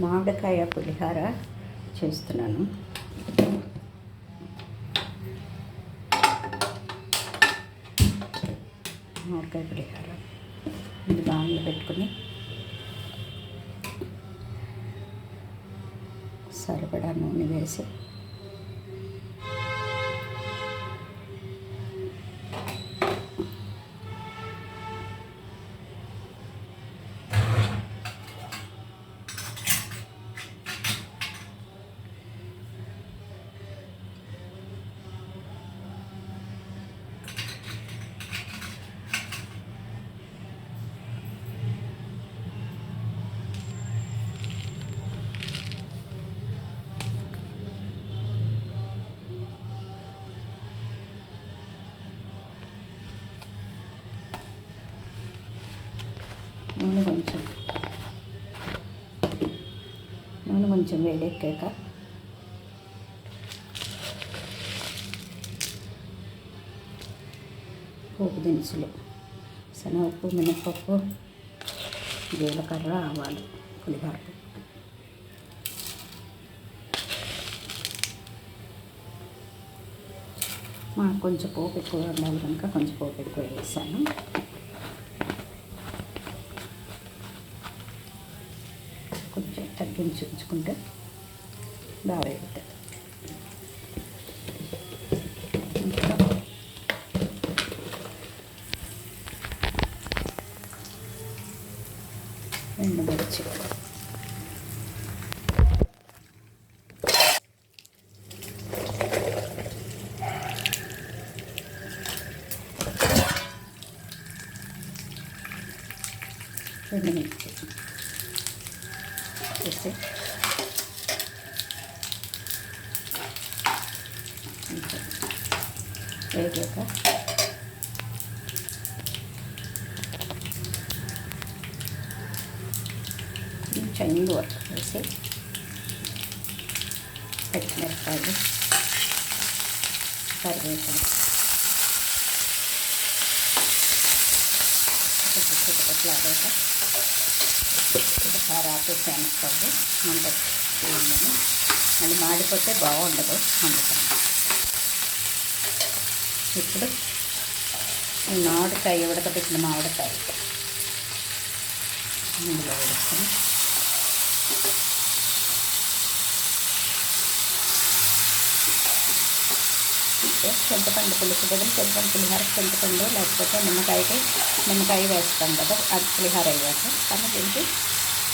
మామిడికాయ పులిహార చేస్తున్నాను. మామిడికాయ పులిహార ఇది బాగా పెట్టుకుని సరిపడా నూనె వేసి నూనె కొంచెం. నూనె కొంచెం వేడెక్కాక. పోపు దినుసులు. శనగపప్పు మినపప్పు జీలకర్ర ఆవాలు పులిహోర. మాకు కొంచెం పోపు ఎక్కువ ఉండాలి కనుక కొంచెం పోపు ఎక్కువ వేసాను. కొంచెం ఉంచుకుంటే బాగా వేగుతుంది రెండు మిర్చి రెండు మిర్చి వేసి కొంచెం వేగాక కొంచెం ఇంగువ వేసి పచ్చిమిరపకాయలు కరివేపాకు కొంచెం చిటపట్లాడాక ఒకసారి ఆపేసాను స్టవ్ మంట ఉందని మళ్ళీ మాడిపోతే బాగుండదు అందుకని ఇప్పుడు ఈ మామిడికాయ ఉడకబెట్టిన మామిడికాయ. ఇందులో వేసుకొని చింతపండు పులుసు బదులు చింతపండు పులిహార చింతపండు లేకపోతే నిమ్మకాయకి నిమ్మకాయ వేస్తాం కదా అది పులిహార అయ్యాక కానీ దీనికి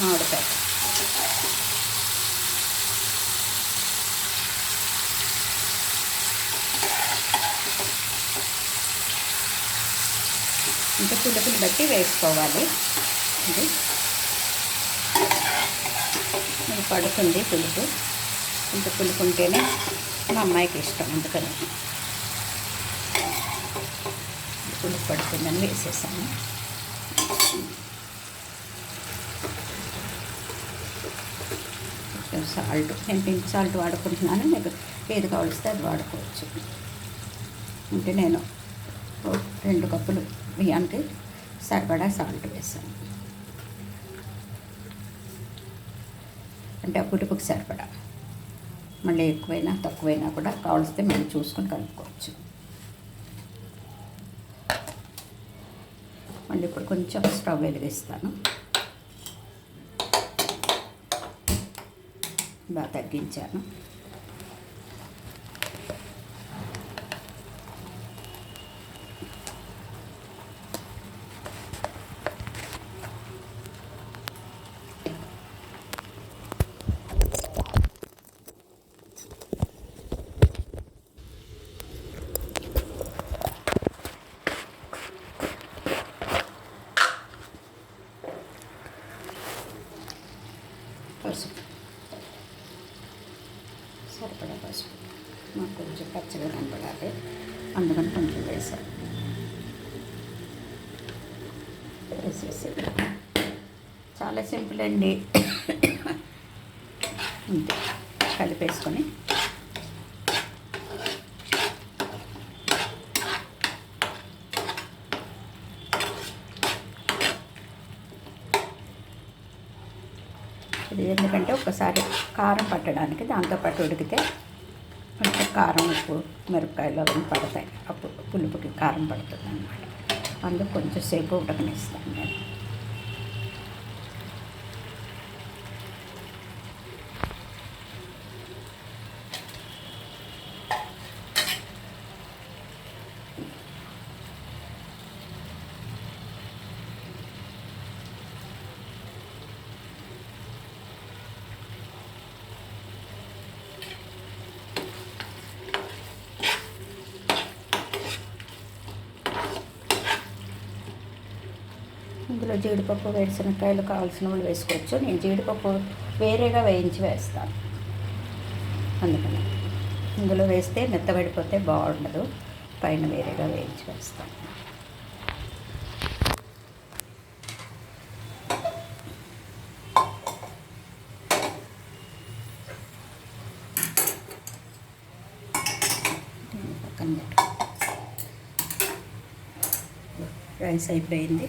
మామిడికాయ. ఇంకా పులుపుని బట్టి వేసుకోవాలి. ఇది. పడుతుంది పులుపు. ఇంత పులుపు ఉంటేనే మా అమ్మాయికి ఇష్టం అందుకని. పులుపు పడుతుందని వేసేసాను. సాల్ట్. నేను పింక్ సాల్ట్ వాడుకుంటున్నాను. మీకు ఏది కావలిస్తే అది వాడుకోవచ్చు. అంటే నేను రెండు కప్పులు బియ్యానికి సరిపడా సాల్ట్ వేసాను. అంటే ఆ పులుపుకి సరిపడా. మళ్ళీ ఎక్కువైనా తక్కువైనా కూడా కావలిస్తే మనం చూసుకొని కలుపుకోవచ్చు. మళ్ళీ ఇప్పుడు కొంచెం stove వెలిగిస్తాను. và tại kiểm tra చాలా అంతే. కలిపేసుకొని. ఇది ఎందుకంటే ఒకసారి కారం పట్టడానికి దాంతోపాటు ఉడికితే కొంచెం కారం ఉప్పు మిరపకాయలు అవన్నీ పడతాయి. అప్పుడు పులుపుకి కారం పడుతుంది అనమాట అందుకు కొంచెం సేపు ఉడకనిస్తాను నేను. ఇందులో జీడిపప్పు వేరుశనగకాయలు కావాల్సిన వాళ్ళు వేసుకోవచ్చు. నేను జీడిపప్పు వేరేగా వేయించి వేస్తాను. అందుకని ఇందులో వేస్తే మెత్తబడిపోతే బాగుండదు. పైన వేరేగా వేయించి వేస్తాను. రైస్ అయిపోయింది.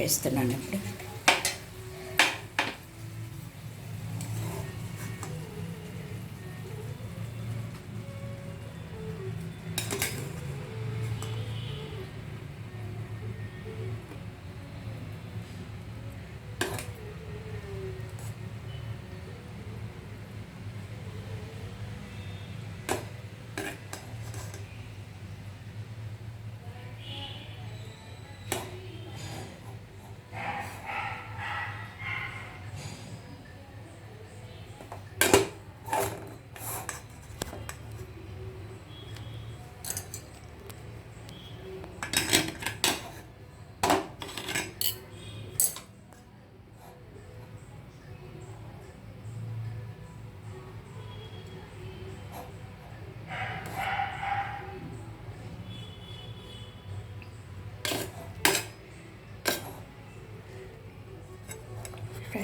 వేసి ఇప్పుడు.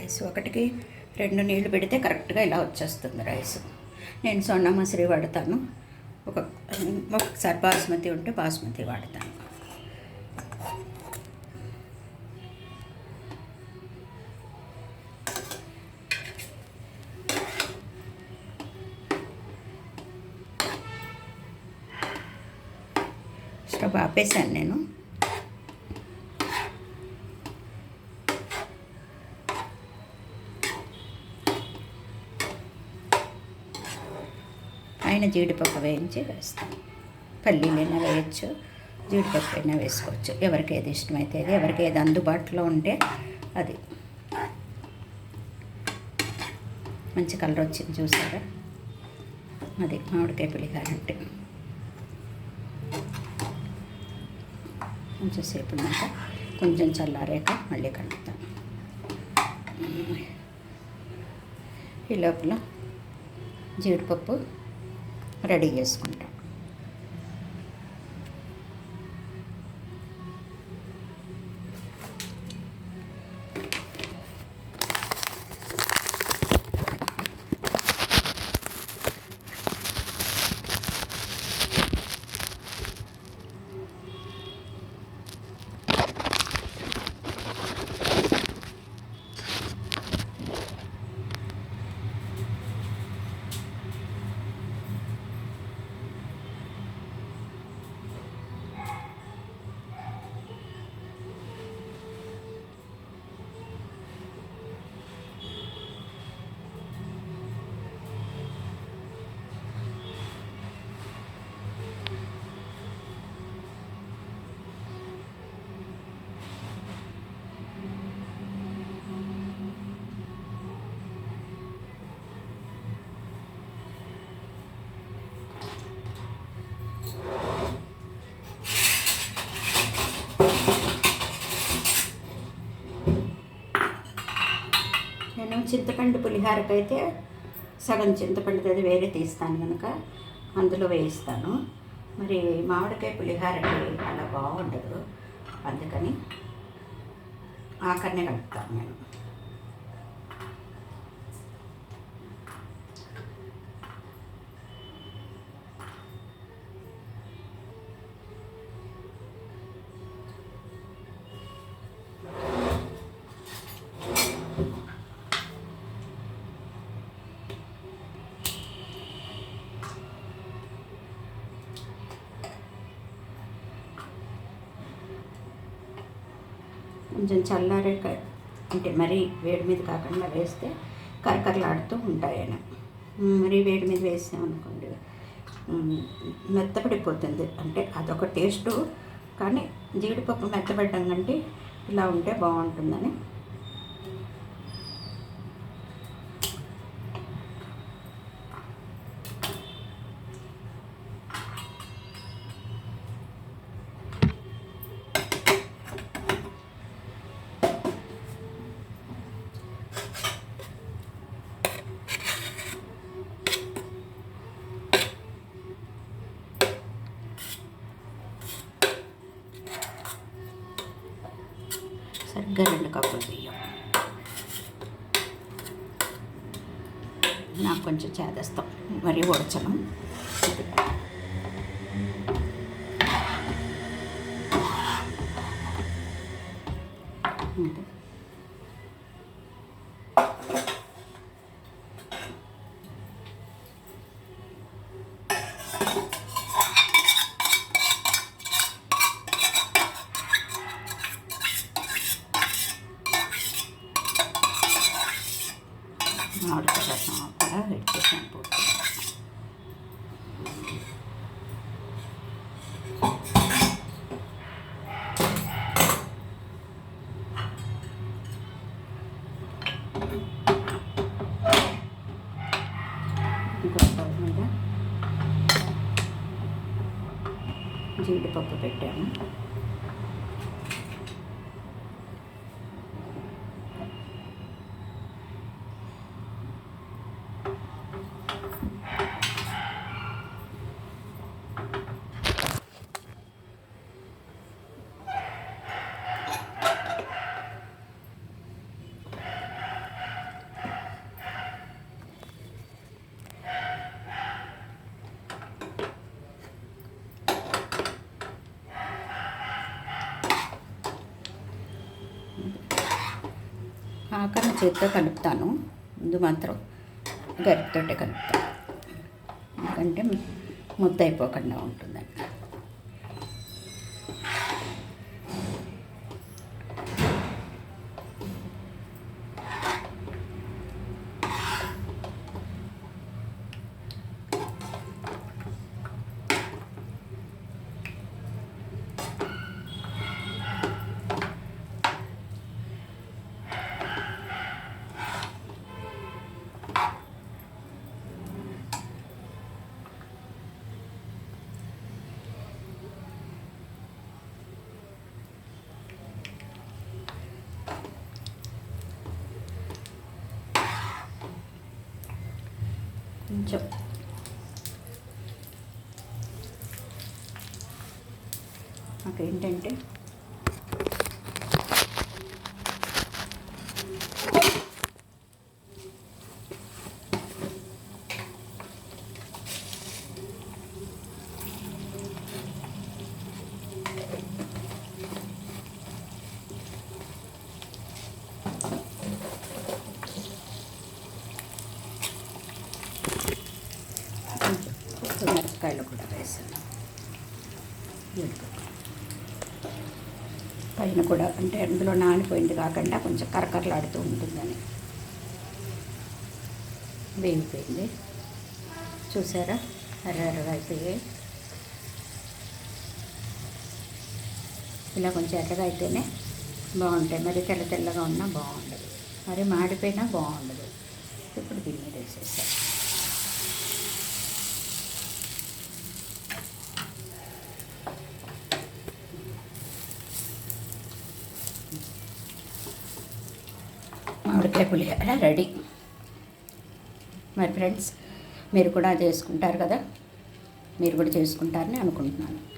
రైస్ ఒకటికి రెండు నీళ్ళు పెడితే కరెక్ట్గా ఇలా వచ్చేస్తుంది రైస్. నేను సొన్న మసరి వాడతాను. ఒక ఒకసారి బాస్మతి ఉంటే బాస్మతి వాడతాను. స్టవ్ ఆపేసాను నేను. పైన జీడిపప్పు వేయించి వేస్తాం. పల్లీలైనా వేయచ్చు జీడిపప్పు అయినా వేసుకోవచ్చు. ఎవరికి ఏది ఇష్టమైతే అది ఎవరికి ఏది అందుబాటులో ఉంటే అది. మంచి కలర్ వచ్చింది చూసారా? అది మామిడికాయ పులిహార అంటే. కొంచెం సేపు ఉన్నాక కొంచెం చల్లారాక మళ్ళీ కలుపుతాను ఈ లోపల జీడిపప్పు రెడీ చేసుకుంటాం. చింతపండు పులిహారకైతే సగం చింతపండు అది వేరే తీస్తాను కనుక అందులో వేయిస్తాను. మరి మామిడికాయ పులిహారకి అలా బాగుండదు. అందుకని ఆఖరినే కలుపుతాను నేను. కొంచెం చల్లారే అంటే మరీ వేడి మీద కాకుండా వేస్తే కరకరలాడుతూ ఉంటాయని. మరీ వేడి మీద వేసామనుకోండి మెత్తపడిపోతుంది అంటే అదొక టేస్టు కానీ జీడిపప్పు మెత్తపడడం కంటే ఇలా ఉంటే బాగుంటుందని సరిగ్గా రెండు కప్పులు బియ్యం నాకు కొంచెం చేదేస్తాం మరీ ఉడచను అంతే మామిడికాయ రసం కూడా ఇచ్చేసాను పూర్తిగా ఇంకో స్టవ్ మీద జీడిపప్పు పెట్టాము. ఆఖరణ చేతితో కలుపుతాను. ముందు మాత్రం గరిటతోటే కలుపుతాను. ఎందుకంటే ముద్ద అయిపోకుండా ఉంటుంది. కొంచెం. నాకేంటంటే ఏంటంటే మిరపకాయలు కూడా వేసాను జీడిపప్పు పైన కూడా అంటే అందులో నానిపోయింది కాకుండా కొంచెం కరకరలాడుతూ ఉంటుందని. వేగిపోయింది. చూసారా? ఎర్రగా అయిపోయాయి. ఇలా కొంచెం ఎర్రగా అయితేనే బాగుంటాయి. మరి తెల్ల తెల్లగా ఉన్నా బాగుండదు. మరి మాడిపోయినా బాగుండదు. ఇప్పుడు దీని వేసేసాను మామిడికాయ పులిహోర రెడీ. మరి ఫ్రెండ్స్ మీరు కూడా చేసుకుంటారు కదా? మీరు కూడా చేసుకుంటారని అనుకుంటున్నాను.